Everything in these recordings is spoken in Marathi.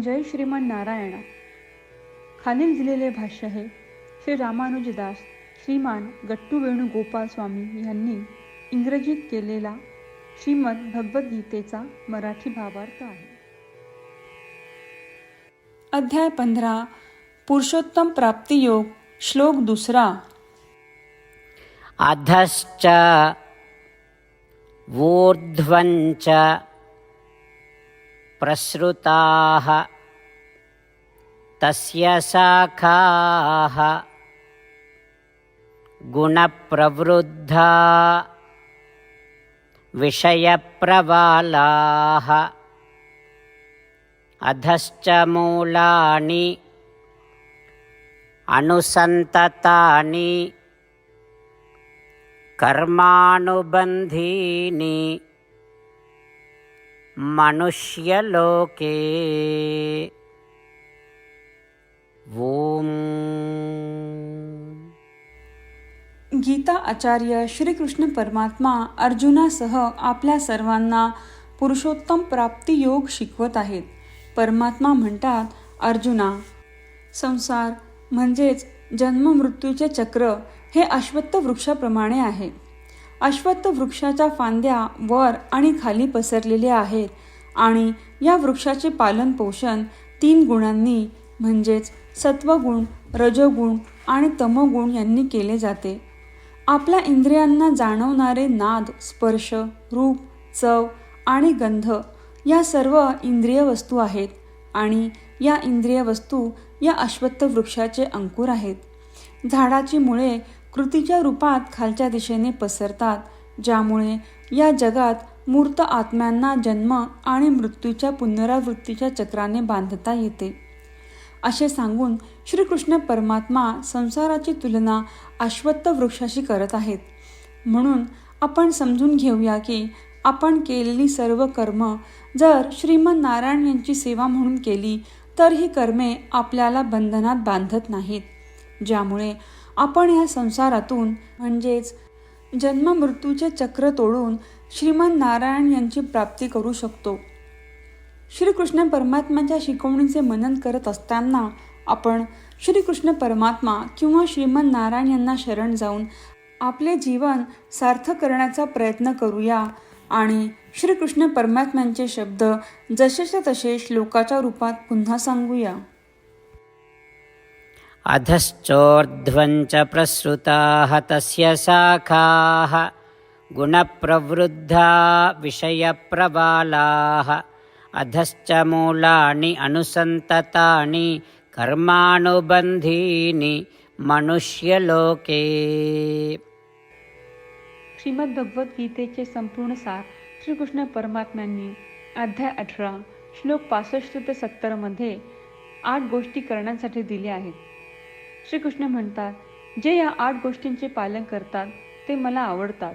जय श्रीमन नारायणा. खालील दिलेले भाष्य हे श्री रामानुजदास श्रीमान गट्टू वेणुगोपाल स्वामी यांनी इंग्रजीत केलेला श्रीमद भगवद्गीतेचा मराठी भावार्थ आहे. अध्याय पंधरा पुरुषोत्तम प्राप्तियोग श्लोक दुसरा. अधश्च ऊर्ध्वञ्च प्रसृताः तस्य शाखाः गुणप्रवृद्धा विषयप्रवालाः अधश्च मूलानि अनुसन्ततानि कर्मानुबन्धीनि मनुष्यलोके। ओम गीता आचार्य श्रीकृष्ण परमात्मा अर्जुनासह आपल्या सर्वांना पुरुषोत्तम प्राप्ती योग शिकवत आहेत. परमात्मा म्हणतात अर्जुना संसार म्हणजेच जन्म मृत्यूचे चक्र हे अश्वत्थ वृक्षाप्रमाणे आहे. अश्वत्थ वृक्षाच्या फांद्या वर आणि खाली पसरलेल्या आहेत. आणि या वृक्षाचे पालन पोषण तीन गुणांनी म्हणजेच सत्वगुण रजगुण आणि तमगुण यांनी केले जाते. आपल्या इंद्रियांना जाणवणारे नाद स्पर्श रूप चव आणि गंध या सर्व इंद्रिय वस्तू आहेत आणि या इंद्रिय वस्तू या अश्वत्थ वृक्षाचे अंकुर आहेत. झाडाची मुळे कृतीच्या रूपात खालच्या दिशेने पसरतात ज्यामुळे या जगात मूर्त आत्म्यांना जन्म आणि मृत्यूच्या पुनरावृत्तीच्या चक्राने बांधता येते. असे सांगून श्रीकृष्ण परमात्मा संसाराची तुलना अश्वत्थ वृक्षाशी करत आहेत. म्हणून आपण समजून घेऊया की आपण केलेली सर्व कर्म जर श्रीमन नारायण यांची सेवा म्हणून केली तर ही कर्मे आपल्याला बंधनात बांधत नाहीत. ज्यामुळे आपण या संसारातून म्हणजेच जन्म मृत्यूचे चक्र तोडून श्रीमंत नारायण यांची प्राप्ती करू शकतो. श्रीकृष्ण परमात्माच्या शिकवणीचे मनन करत असताना आपण श्रीकृष्ण परमात्मा किंवा श्रीमंत नारायण यांना शरण जाऊन आपले जीवन सार्थ करण्याचा प्रयत्न करूया आणि श्रीकृष्ण परमात्म्यांचे शब्द जसेच्या तसे श्लोकाच्या रूपात पुन्हा सांगूया. अधश्चोर्ध्वञ्च प्रसृताः तस्य शाखाः गुणप्रवृद्धा विषयप्रबालाः। अधश्च मूलानि अनुसन्ततानि कर्मानुबन्धीनि मनुष्यलोके। श्रीमद्भगवद्गीतेचे संपूर्ण सार श्रीकृष्ण परमात्म्यांनी अध्याय अठरा श्लोक पासष्ट ते सत्तरमध्ये आठ गोष्टी करण्यासाठी दिल्या आहेत. श्रीकृष्ण म्हणतात जे या आठ गोष्टींचे पालन करतात ते मला आवडतात.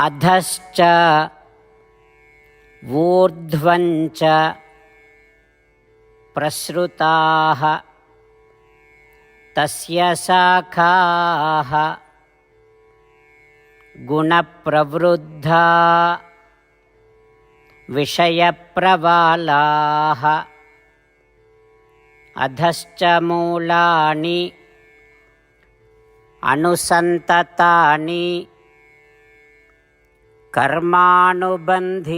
अधश्च ऊर्ध्वञ्च प्रसृताः तस्य शाखाः गुणप्रवृद्धा विषयप्रवालाः अधश्च मूलानि अनुसन्ततानि कर्मानुबन्धीनि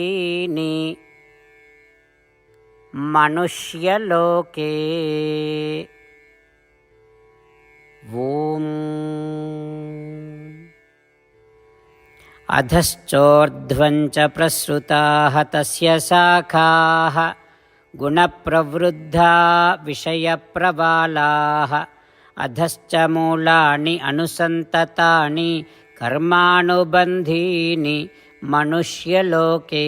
मनुष्यलोके ॐ अधश्चोर्ध्वञ्च प्रसृताः तस्य शाखाः गुणप्रवृद्धा विषयप्रबालाः अधश्च मूलानि अनुसन्ततानि कर्मानुबन्धीनि मनुष्यलोके।